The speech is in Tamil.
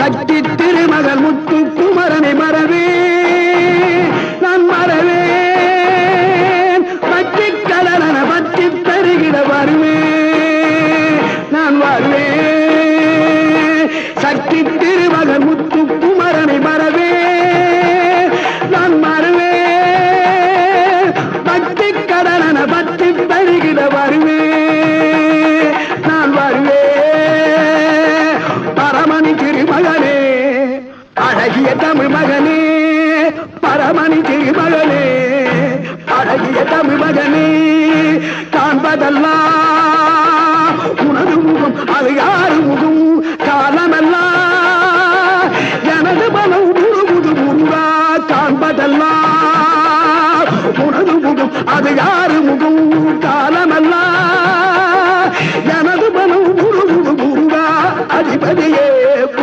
சக்தி திருமகள் முத்து குமரனை மறவே நான் மறவேன். பற்றி கடலன பற்றி தருகிட வருவேன் நான் வருவேன் சக்தி திருமகள் முத்து குமரனை மறவே நான் மறவேன். பக்தி கடலன பற்றி தருகிட வருவேன் திருமகனே அழகிய தமிழ் மகனே பரமணி திருமகனே அழகிய தமிழ் மகனே காண்பதெல்லாம் உனது முகம் அது யாரு முகம்? காலமெல்லாம் எனது பலம் உருவுது உருவா காண்பதெல்லாம் உனது முகம் அது யாரு முகம்?